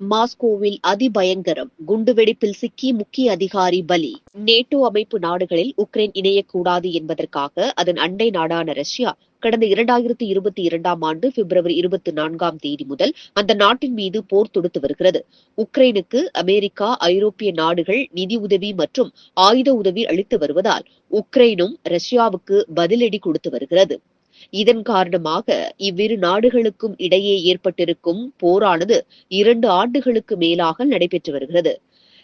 மாஸ்கோவில் அதிபயங்கரம் குண்டுவெடிப்பில் சிக்கி முக்கிய அதிகாரி பலி. நேட்டோ அமைப்பு நாடுகளில் உக்ரைன் இணையக்கூடாது என்பதற்காக அதன் அண்டை நாடான ரஷ்யா கடந்த இரண்டாயிரத்தி இருபத்தி இரண்டாம் ஆண்டு பிப்ரவரி இருபத்தி நான்காம் தேதி முதல் அந்த நாட்டின் மீது போர் தொடுத்து வருகிறது. உக்ரைனுக்கு அமெரிக்கா ஐரோப்பிய நாடுகள் நிதி உதவி மற்றும் ஆயுத உதவி அளித்து வருவதால் உக்ரைனும் ரஷ்யாவுக்கு பதிலடி கொடுத்து வருகிறது. இதன் காரணமாக இவ்விரு நாடுகளுக்கும் இடையே ஏற்பட்டிருக்கும் போரானது இரண்டு ஆண்டுகளுக்கு மேலாக நடைபெற்று வருகிறது.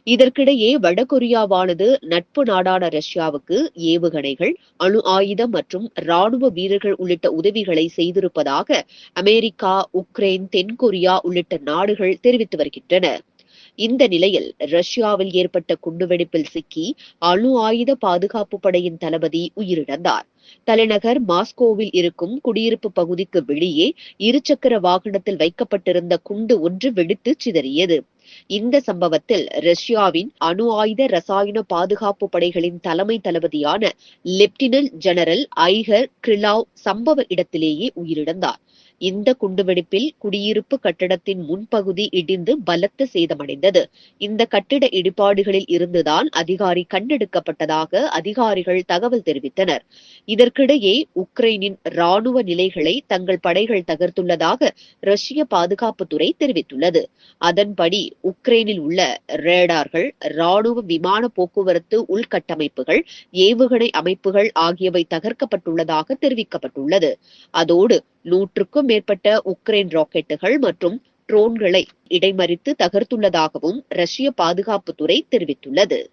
இதற்கிடையே வடகொரியாவானது நட்பு நாடான ரஷ்யாவுக்கு ஏவுகணைகள் அணு ஆயுதம் மற்றும் ராணுவ வீரர்கள் உள்ளிட்ட உதவிகளை செய்திருப்பதாக அமெரிக்கா உக்ரைன் தென்கொரியா உள்ளிட்ட நாடுகள் தெரிவித்து வருகின்றன. இந்த நிலையில் ரஷ்யாவில் ஏற்பட்ட குண்டுவெடிப்பில் சிக்கி அணு ஆயுத பாதுகாப்பு படையின் தளபதி உயிரிழந்தார். தலைநகர் மாஸ்கோவில் இருக்கும் குடியிருப்பு பகுதிக்கு வெளியே இருசக்கர வாகனத்தில் வைக்கப்பட்டிருந்த குண்டு ஒன்று வெடித்து சிதறியது. இந்த சம்பவத்தில் ரஷ்யாவின் அணு ஆயுத ரசாயன பாதுகாப்பு படைகளின் தலைமை தளபதியான லெப்டினன்ட் ஜெனரல் ஐகர் கிரிலாவ் சம்பவ இடத்திலேயே உயிரிழந்தார். இந்த குண்டுவெடிப்பில் குடியிருப்பு கட்டடத்தின் முன்பகுதி இடிந்து பலத்த சேதமடைந்தது. இந்த கட்டிட இடிபாடுகளில் இருந்துதான் அதிகாரி கண்டெடுக்கப்பட்டதாக அதிகாரிகள் தகவல் தெரிவித்தனர். இதற்கிடையே உக்ரைனின் ராணுவ நிலைகளை தங்கள் படைகள் தகர்த்துள்ளதாக ரஷ்ய பாதுகாப்புத்துறை தெரிவித்துள்ளது. அதன்படி உக்ரைனில் உள்ள ரேடார்கள் ராணுவ விமான போக்குவரத்து உள்கட்டமைப்புகள் ஏவுகணை அமைப்புகள் ஆகியவை தகர்க்கப்பட்டுள்ளதாக தெரிவிக்கப்பட்டுள்ளது. அதோடு நூற்றுக்கும் மேற்பட்ட உக்ரைன் ராக்கெட்டுகள் மற்றும் ட்ரோன்களை இடைமறித்து தகர்த்துள்ளதாகவும் ரஷ்ய பாதுகாப்புத்துறை தெரிவித்துள்ளது.